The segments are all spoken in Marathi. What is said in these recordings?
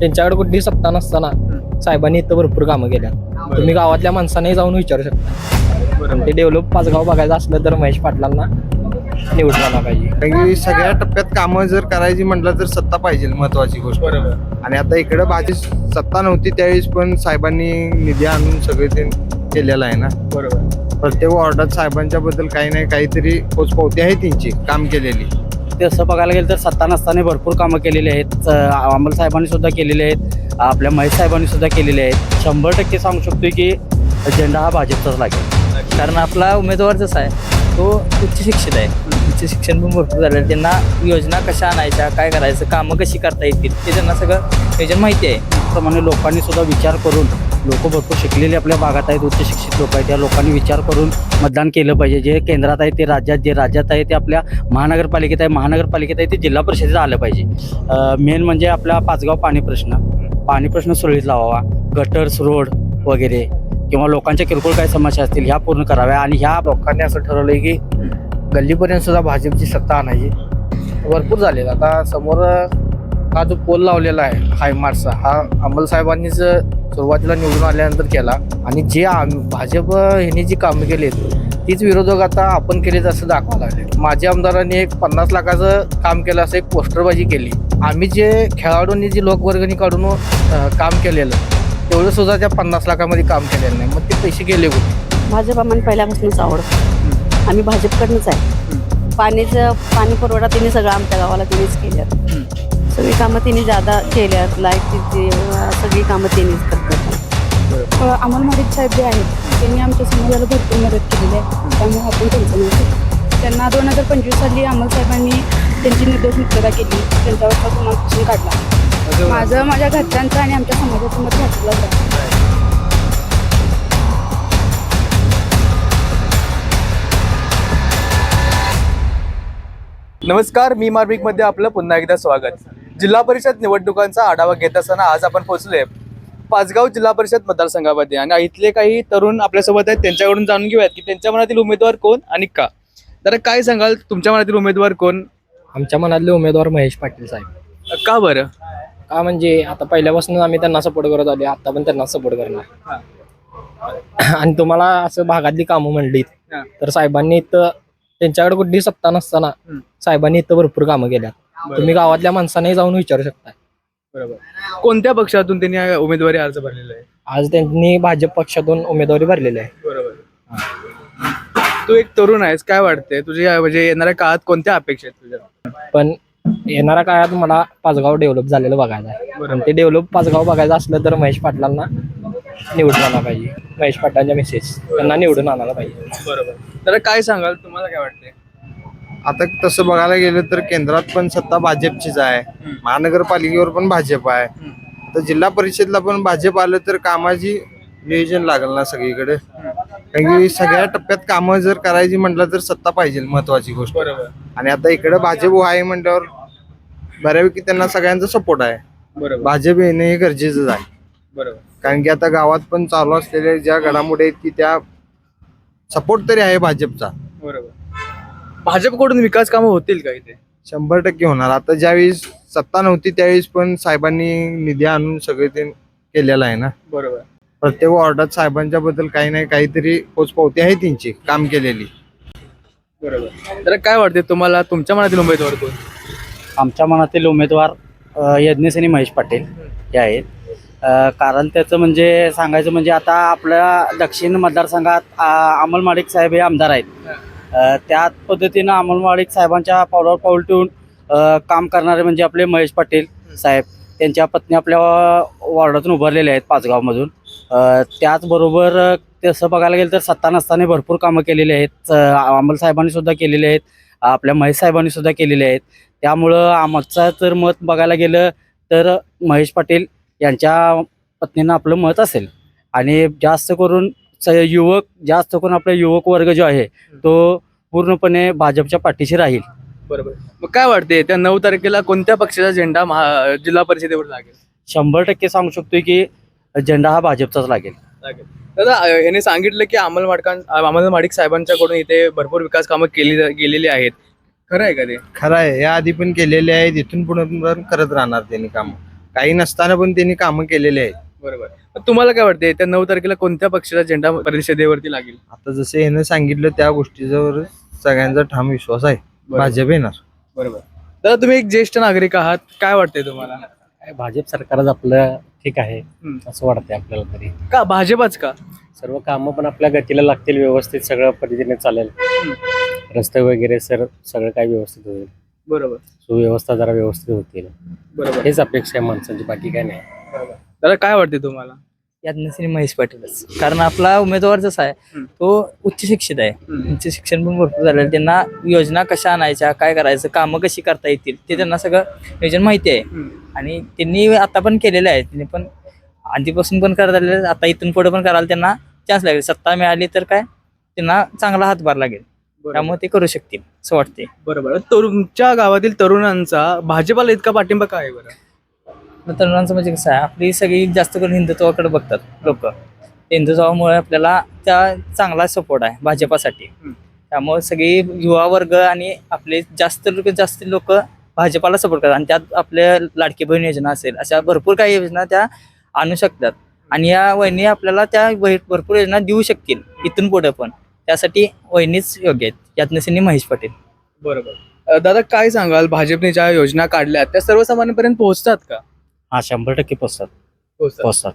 त्यांच्याकडे कुठली सत्ता नसताना साहेबांनी इथं भरपूर कामं केल्या तुम्ही गावातल्या माणसांनाही जाऊन विचारू शकता. ते डेव्हलप पाचगाव बघायचं असलं तर महेश पाटलांना निवडून आला पाहिजे. कारण की सगळ्या टप्प्यात कामं जर करायची म्हटलं तर सत्ता पाहिजे महत्वाची गोष्ट. बरोबर आणि आता इकडे भाजी सत्ता नव्हती त्यावेळेस पण साहेबांनी निधी आणून सगळे ते केलेलं आहे ना. बरोबर प्रत्येक वॉर्डात साहेबांच्या बद्दल काही नाही काहीतरी पोचपावती आहे त्यांची काम केलेली. तसं बघायला गेलं तर सत्ता नसताना भरपूर कामं केलेली आहेत. अमल साहेबांनी सुद्धा केलेली आहेत. आपल्या महेश साहेबांनी सुद्धा केलेले आहेत. शंभर टक्के सांगू शकतो की झेंडा हा भाजपचाच लागेल. कारण आपला उमेदवार जसा आहे तो उच्च शिक्षित आहे. उच्च शिक्षण पण भरपूर झालं आहे. त्यांना योजना कशा आणायच्या काय करायचं कामं कशी करता येतील ते त्यांना सगळं त्याच्यात माहिती आहे. त्याप्रमाणे लोकांनी सुद्धा विचार करून लोक भरपूर शिकलेले आपल्या भागात आहेत उच्च शिक्षित लोक आहेत. त्या लोकांनी विचार करून मतदान केलं पाहिजे. जे केंद्रात आहे ते राज्यात जे राज्यात आहे ते आपल्या महानगरपालिकेत आहे महानगरपालिकेत आहे ते जिल्हा परिषदेत आलं पाहिजे. मेन म्हणजे आपला पाचगाव पाणी प्रश्न. पाणी प्रश्न सुरळीत लावावा. गटर्स रोड वगैरे किंवा लोकांच्या किरकोळ काही समस्या असतील ह्या पूर्ण कराव्या. आणि ह्या लोकांनी असं ठरवलंय की गल्लीपर्यंत सुद्धा भाजपची सत्ता आणायची. भरपूर झाले आता समोर हा जो पोल लावलेला आहे हायमार्टचा हा अंमल साहेबांनीच सुरुवातीला निवडून आल्यानंतर केला आणि जे आम- भाजप ह्यांनी जी कामं केलीत तीच विरोधक आता आपण केलीत असं दाखवा लागले. माझ्या आमदारांनी एक पन्नास लाखाचं काम केलं असं एक पोस्टरबाजी केली. आम्ही जे खेळाडूंनी जी लोकवर्गणी काढून काम केलेलं तेवढं सुद्धा त्या पन्नास लाखामध्ये काम केलेलं नाही. मग ते पैसे गेले कुठे? भाजप आम्हाला पहिल्यापासूनच आवडतं. आम्ही भाजपकडनंच आहे. पाणीचं पाणी पुरवठा तिने सगळं आमच्या गावाला तिनेच केल्यात सगळी कामं तिने जादा केल्यात लाईटची सगळी कामं तिनेच करतात. अमोल माडिक साहेब जे आहेत त्यांनी आमच्या समाजाला भरपूर मदत केलेली आहे. त्यामुळे आपण त्यांचं नाव. त्यांना दोन हजार पंचवीस साली अमोल साहेबांनी त्यांची निर्दोष मुक्तता केली त्यांच्यावर गुन्हापासून काढला? माझं माझ्या घरच्यांचं आणि आमच्या समाजाचं मत घातलं होतं नमस्कार मी मार्मिकमध्ये आपलं पुन्हा एकदा स्वागत. जिल्हा परिषद निवडणुकांचा आढावा घेत असताना आज आपण पोहोचलोय पाचगाव जिल्हा परिषद मतदारसंघामध्ये. आणि इथले काही तरुण आपल्यासोबत आहेत त्यांच्याकडून जाणून घेऊयात की त्यांच्या मनातील उमेदवार कोण आणि का. तर काय सांगाल तुमच्या मनातील उमेदवार कोण? आमच्या मनातले उमेदवार महेश पाटील साहेब. का बरं? का म्हणजे आता पहिल्यापासून आम्ही त्यांना सपोर्ट करत आले आता पण त्यांना सपोर्ट करणार. आणि तुम्हाला असं भागातली कामं म्हणलीत हा. तर साहेबांनी इथं त्यांच्याकडे कुठली सत्ता नसताना. साहेबांनी इथं भरपूर कामं केल्या तुम्ही गावातल्या माणसांनाही जाऊन विचारू शकता बरोबर. कोणत्या पक्षातून त्यांनी हा उमेदवारी अर्ज भरलेला आहे? आज त्यांनी भाजप पक्षातून उमेदवारी भरलेली आहे. बरोबर. तू एक तरुण आहेस काय वाटतंय? तुझ्या म्हणजे येणाऱ्या काळात कोणत्या अपेक्षा आहेत तुझ्या? पण येणाऱ्या काळात मला पाचगाव डेव्हलप झालेलं बघायचं आहे. ते डेव्हलप पाचगाव बघायचं असलं तर महेश पाटलांना निवडून आणायला पाहिजे. महेश पाटलांच्या मिसेस त्यांना निवडून आणायला पाहिजे. बरोबर. तर काय सांगाल? तुम्हाला काय वाटतंय? आता तसं बघायला गेलं तर केंद्रात पण सत्ता भाजपचीच आहे. महानगरपालिकेवर पण भाजप आहे. तर जिल्हा परिषदला पण भाजप आलं तर कामाची नियोजन लागल ना सगळीकडे. कारण की सगळ्या टप्प्यात कामं जर करायची म्हटलं तर सत्ता पाहिजे महत्वाची गोष्ट. बरोबर. आणि आता इकडे भाजप आहे म्हटल्यावर बऱ्यापैकी त्यांना सगळ्यांचा सपोर्ट आहे. भाजप येणे हे गरजेचंच आहे. बरोबर. कारण की आता गावात पण चालू असलेल्या ज्या घडामोडी आहेत की त्या सपोर्ट तरी आहे भाजपचा. बरोबर. भाजपकडून विकास कामं होतील का इथे? शंभर टक्के होणार. आता ज्यावेळेस सत्ता नव्हती त्यावेळेस पण साहेबांनी निधी आणून सगळे ते केलेलं आहे ना. बरोबर. प्रत्येक वॉर्डात साहेबांच्या बद्दल काही नाही काहीतरी पोचपावती आहे त्यांची काम केलेली. बरोबर. तर काय वाटते तुम्हाला? तुमच्या मनातील उमेदवार कोण? आमच्या मनातील उमेदवार अ, यज्ञसेनी महेश पाटील हे आहेत. अ, कारण त्याचं म्हणजे सांगायचं म्हणजे आता आपल्या दक्षिण मतदारसंघात अमोल माडिक साहेब हे आमदार आहेत. त्याच पद्धतीनं अमोल साहेबांच्या पावलावर पाऊल ठेवून काम करणारे म्हणजे आपले महेश पाटील साहेब त्यांच्या पत्नी आपल्या वॉर्डातून उभारलेल्या आहेत पाचगावमधून. त्याचबरोबर तसं बघायला गेलं तर सत्ता नसताना भरपूर कामं केलेली आहेत. अ, साहेबांनी सुद्धा केलेली आहेत. आपल्या महेश साहेबांनी सुद्धा केलेली आहेत. त्यामुळं आमचं जर मत बघायला गेलं तर महेश पाटील यांच्या पत्नीनं आपलं मत असेल. आणि जास्त करून स- युवक जास्त करून आपला युवक वर्ग जो आहे तो पूर्णपणे भाजपच्या पाठीशी राहील. बरोबर. मग काय वाटते त्या नऊ तारखेला कोणत्या पक्षाचा झेंडा महा जिल्हा परिषदेवर लागेल? शंभर टक्के सांगू शकतोय की झेंडा हा भाजपचाच लागेल. लागेल. दादा अ, याने सांगितलं की अमल माडकां अमल माडिक साहेबांच्याकडून इथे भरपूर विकास कामं केली गेलेली आहेत. खरं आहे का ते? खरं आहे. या आधी पण केलेले आहेत. इथून पुढे पण करत राहणार त्यांनी काम. काही नसताना पण त्यांनी कामं केलेली आहेत. बरोबर. मग तुम्हाला काय वाटते त्या नऊ तारखेला कोणत्या पक्षाचा झेंडा परिषदेवरती लागेल? आता जसं यानं सांगितलं त्या गोष्टीवर सगळ्यांचा ठाम विश्वास आहे. भाजप येणार. बरोबर. दादा तुम्ही एक ज्येष्ठ नागरिक आहात. काय वाटतंय तुम्हाला? काय भाजप सरकारच आपलं ठीक आहे. हम्म. असं वाटतंय आपल्याला तरी. का भाजपच का? सर्व कामं पण आपल्या गतीला लागतील व्यवस्थित सगळं पद्धतीने चालेल. रस्ते वगैरे सर सगळं काही व्यवस्थित होईल. बरोबर. सुव्यवस्था जरा व्यवस्थित होतील. बरोबर. हेच अपेक्षा आहे माणसांची बाकी काय नाही. दादा काय वाटते तुम्हाला? याज्ञसेनी महेश पाटीलच कारण आपला उमेदवार जसा आहे. तो उच्च शिक्षित आहे. उच्च शिक्षण पण भरपूर झालेलं. त्यांना योजना कशा आणायच्या काय करायचं कामं कशी करता येतील ते त्यांना सगळं नियोजन माहिती आहे. आणि त्यांनी आता पण केलेलं आहे. त्यांनी पण आधीपासून पण करत आलेलं. आता इथून पुढे पण करायला त्यांना चान्स लागेल. सत्ता मिळाली तर काय? त्यांना चांगला हातभार लागेल. त्यामुळे ते करू शकतील असं वाटते बरोबर. तुमच्या गावातील तरुणांचा भाजपाला इतका पाठिंबा काय आहे बरं? तरुणांचं म्हणजे कसं आहे आपली सगळी जास्त करून हिंदुत्वाकडे बघतात लोक. हिंदुत्वामुळे आपल्याला त्या चांगला सपोर्ट आहे भाजपासाठी. त्यामुळे सगळी युवा वर्ग आणि आपले जास्त लोक जास्त लोक भाजपाला सपोर्ट करतात. आणि त्यात आपल्या लाडकी बहीण योजना असेल अशा भरपूर काही योजना त्या आणू शकतात. आणि या वहिनी आपल्याला त्या भरपूर योजना देऊ शकतील इथून पुढे पण. त्यासाठी वहिनीच योग्य आहेत. यातनसिनी महेश पाटील. बरोबर. दादा काय सांगाल? भाजपने ज्या योजना काढल्या त्या सर्वसामान्यांपर्यंत पोहोचतात का? हा शंभर टक्के पोचतात पोहोचतात. पोचतात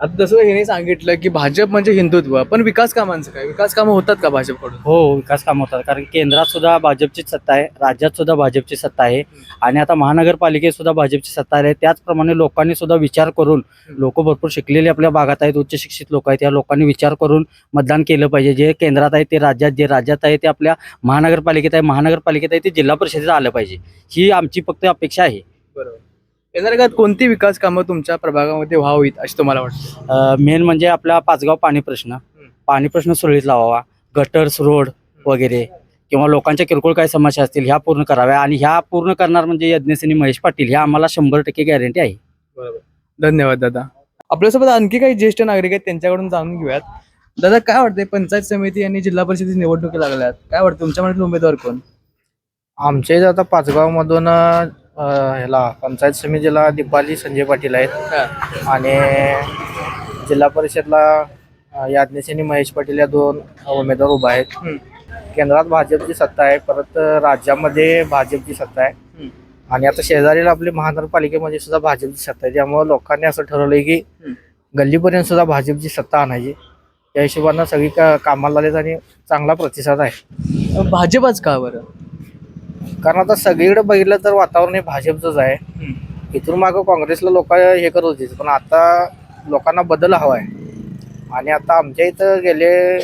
आता जसं हिने सांगितलं की भाजप म्हणजे हिंदुत्व पण विकास कामांचं काय? विकास कामं होतात का भाजपकडून? हो विकास काम होतात. कारण केंद्रात सुद्धा भाजपचीच सत्ता आहे राज्यात सुद्धा भाजपची सत्ता आहे. आणि आता महानगरपालिकेत सुद्धा भाजपची सत्ता आहे. त्याचप्रमाणे लोकांनी सुद्धा विचार करून लोक भरपूर शिकलेले आपल्या भागात आहेत उच्च शिक्षित लोक आहेत या लोकांनी विचार करून मतदान केलं पाहिजे. जे केंद्रात आहे ते राज्यात जे राज्यात आहे ते आपल्या महानगरपालिकेत आहे महानगरपालिकेत आहे ते जिल्हा परिषदेत आलं पाहिजे. ही आमची फक्त अपेक्षा आहे. बरोबर. येणाऱ्या काळात कोणती विकास कामं तुमच्या प्रभागामध्ये व्हावीत अशी तुम्हाला वाटतं? मेन म्हणजे आपला पाचगाव पाणी प्रश्न. पाणी प्रश्न सुरळीत लावावा. गटर्स रोड वगैरे किंवा लोकांच्या किरकोळ काही समस्या असतील ह्या पूर्ण कराव्या आणि ह्या पूर्ण करणार म्हणजे यज्ञसेनी महेश पाटील ह्या आम्हाला शंभर टक्के गॅरंटी आहे. बरोबर. धन्यवाद दादा. आपल्यासोबत आणखी काही ज्येष्ठ नागरिक आहेत त्यांच्याकडून जाणून घेऊयात. दादा काय वाटतंय? पंचायत समिती आणि जिल्हा परिषदेची निवडणुकी लागल्यात. काय वाटतं? तुमच्या मनातील उमेदवार कोण? आमच्या इथं आता पाचगाव मधून ह्याला पंचायत समितीला दीपाली संजय पाटील आहेत. आणि जिल्हा परिषदला याज्ञसेनी महेश पाटील या दोन उमेदवार उभा आहेत. केंद्रात भाजपची सत्ता आहे परत राज्यामध्ये भाजपची सत्ता आहे. आणि आता शेजारीला आपली महानगरपालिकेमध्ये सुद्धा भाजपची सत्ता आहे. त्यामुळे लोकांनी असं ठरवलंय की. गल्लीपर्यंत सुद्धा भाजपची सत्ता आणायची. त्या हिशोबानं सगळी का कामाला लागलेत आणि चांगला प्रतिसाद आहे. भाजपच का बरं? कारण आता सगळीकडे बघितलं तर वातावरण हे भाजपचंच आहे. इथून मागं काँग्रेसला लोक हे करत होते पण आता लोकांना बदल हवा आहे आणि आता आमच्या इथं गेले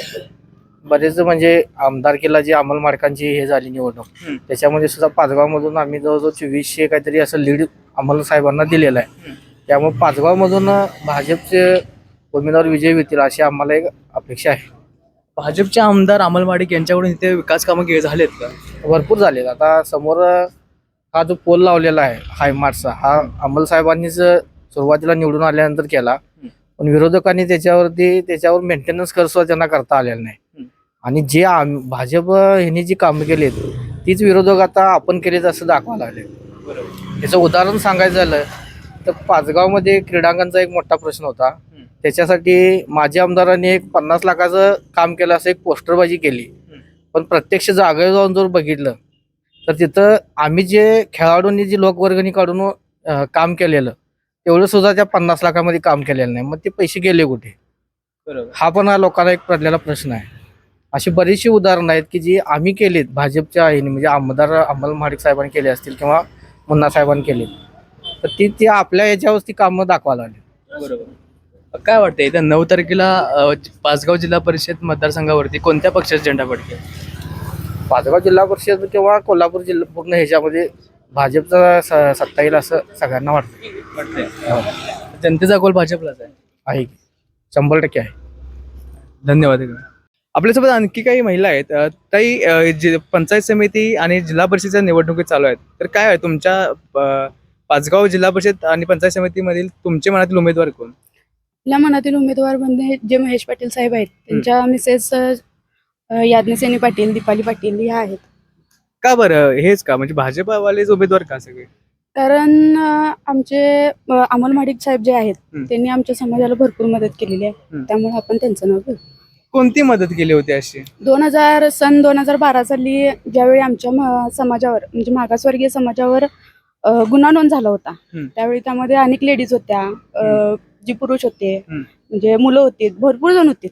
बरेच म्हणजे आमदारकीला जी अंमल मार्कांची हे झाली निवडणूक. त्याच्यामध्ये सुद्धा पाचगावमधून आम्ही जवळजवळ चोवीसशे काहीतरी असं लीड अंमल साहेबांना दिलेलं आहे. त्यामुळे पाचगावमधून भाजपचे उमेदवार विजयी होतील अशी आम्हाला एक अपेक्षा आहे. भाजपचे आमदार अमल माडिक यांच्याकडून इथे विकास कामं के- झालेत का? भरपूर झालेत. आता समोर हा जो पोल लावलेला आहे हायमार्टचा हा अंमल साहेबांनीच सुरुवातीला निवडून आल्यानंतर केला. पण विरोधकांनी त्याच्यावरती त्याच्यावर मेंटेनन्स खर्च त्यांना करता आलेला नाही. आणि जे आम- भाजप ह्यांनी जी कामं केलीत तीच विरोधक आता आपण केलेत असं दाखवा लागले. याचं उदाहरण सांगायचं झालं तर पाचगावमध्ये क्रीडांगणचा एक मोठा प्रश्न होता. त्याच्यासाठी माजी आमदारांनी एक पन्नास लाखाचं काम केलं असं एक पोस्टरबाजी केली. पण प्रत्यक्ष जागेवर जाऊन जर बघितलं तर तिथं आम्ही जे खेळाडूंनी जी लोकवर्गणी काढून काम केलेलं तेवढं सुद्धा त्या पन्नास लाखामध्ये काम केलेलं नाही. मग ते पैसे गेले कुठे? हा पण हा लोकांना एक पडलेला प्रश्न आहे. अशी बरीचशी उदाहरणं आहेत की जी आम्ही केलीत भाजपच्या ह्याने म्हणजे आमदार अंमल महाडिक साहेबांनी केले असतील किंवा मुन्ना साहेबांनी केली तर ती ती आपल्या याच्यावरती कामं दाखवायला लागली. बरोबर. काय वाटतं येत्या नऊ तारखेला अं, पाचगाव जिल्हा परिषद मतदारसंघावरती कोणत्या पक्षाचा झेंडा पडते पाचगाव जिल्हा परिषद किंवा कोल्हापूर जिल्हा पूर्ण ह्याच्यामध्ये भाजपचा स- सत्ता येईल असं सगळ्यांना वाटतं. वाटतंय. जनतेचा कौल भाजपलाच आहे. आहे की. शंभर टक्के आहे. धन्यवाद आपल्यासोबत आणखी काही महिला आहेत. अ, ताई अ, जे पंचायत समिती आणि जिल्हा परिषदेच्या निवडणुकी चालू आहेत. तर काय आहे तुमच्या अ, पाचगाव जिल्हा परिषद आणि पंचायत समितीमधील तुमच्या मनातील उमेदवार कोण? आपल्या मनातील उमेदवार म्हणजे जे महेश पाटील साहेब आहेत त्यांच्या मिसेस याज्ञसेनी पाटील दीपाली पाटील ह्या आहेत. का बरं? हेच का? म्हणजे भाजपावालेच उमेदवार का सगळे? कारण अं, आमचे अं, अमोल माडिक साहेब जे आहेत. त्यांनी आमच्या समाजाला भरपूर मदत केलेली आहे. त्यामुळे आपण त्यांचं नाव घेऊ. कोणती मदत केली होती अशी? दोन हजार सन दोन हजार बारा साली ज्यावेळी आमच्या म- समाजावर म्हणजे मागासवर्गीय समाजावर अं, गुन्हा नोंद झाला होता. त्यावेळी त्यामध्ये अनेक लेडीज होत्या अं, जी पुरुष होते. म्हणजे मुलं होती भरपूर जण होते.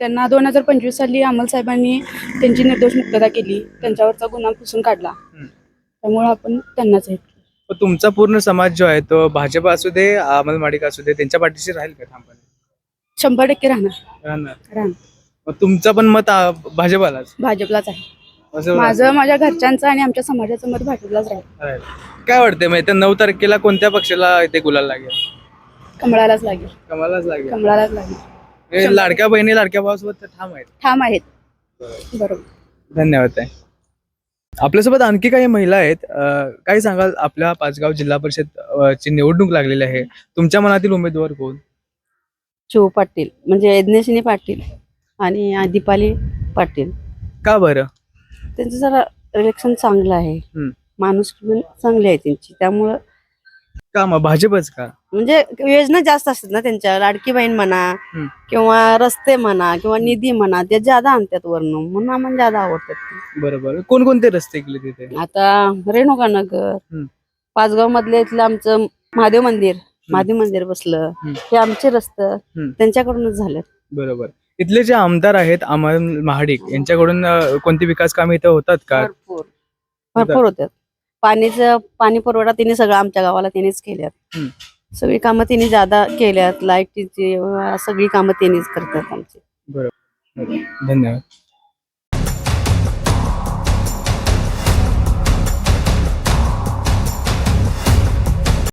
त्यांना दोन हजार पंचवीस साली अमोल साहेबांनी त्यांची निर्दोष मुक्तता केली त्यांच्यावरचा गुन्हा पुसून काढला. त्यामुळे आपण त्यांनाच हे तुमचा पूर्ण समाज जो आहे तो भाजप असू दे अमल माडिक असू दे त्यांच्या पाठीशी राहील का ठामपणे? शंभर टक्के राहणार. राहणार. राहणार. मग तुमचं पण मत आ, भाजपालाच? भाजपलाच आहे. असं माझं माझ्या घरच्यांचं आणि आमच्या समाजाचं मत भाजपलाच राहील. राहील. काय वाटतंय येत्या नऊ तारखेला कोणत्या पक्षाला इथे गुलाल लागेल? कमळालाच लागेल. कमालाच लागेल. कमळालाच लागेल. हे लाडक्या बहिणी लाडक्या भावासोबत ठाम आहेत. ठाम आहेत. बरोबर. धन्यवाद ताई. आपल्यासोबत आणखी काही महिला आहेत. अं, काय सांगाल? आपल्या पाचगाव जिल्हा परिषद अं, ची निवडणूक लागलेली आहे. तुमच्या मनातील उमेदवार कोण? शिव पाटील. म्हणजे यज्ञसिनी पाटील आणि दीपाली पाटील. का बरं? त्यांचं जरा इलेक्शन चांगलं आहे. हम्म. माणूस पण चांगली आहे त्यांची. त्यामुळं का मग भाजपच का म्हणजे योजना जास्त असतात ना त्यांच्या लाडकी बहीण म्हणा हम्म. किंवा रस्ते म्हणा किंवा निधी म्हणा ते ज्यादा आणतात वर्ण म्हणून आम्हाला ज्यादा आवडतात ते. बरोबर कोणकोणते रस्ते केले तिथे आता रेणुका नगर हम्म. पाचगाव मधले इथलं आमचं महादेव मंदिर महादेव मंदिर बसलं हम्म. हे आमचे रस्ते. त्यांच्याकडूनच झाले बरोबर इथले जे आमदार आहेत अमर महाडिक यांच्याकडून अं, कोणती विकास कामे इथं होतात का भरपूर भरपूर होत्यात पाणीचं पाणी पुरवठा तिने सगळं आमच्या गावाला तिनेच केल्यात. सगळी कामं तिने ज्यादा केल्यात लाईटीची सगळी कामं तिनेच करतात आमची. धन्यवाद.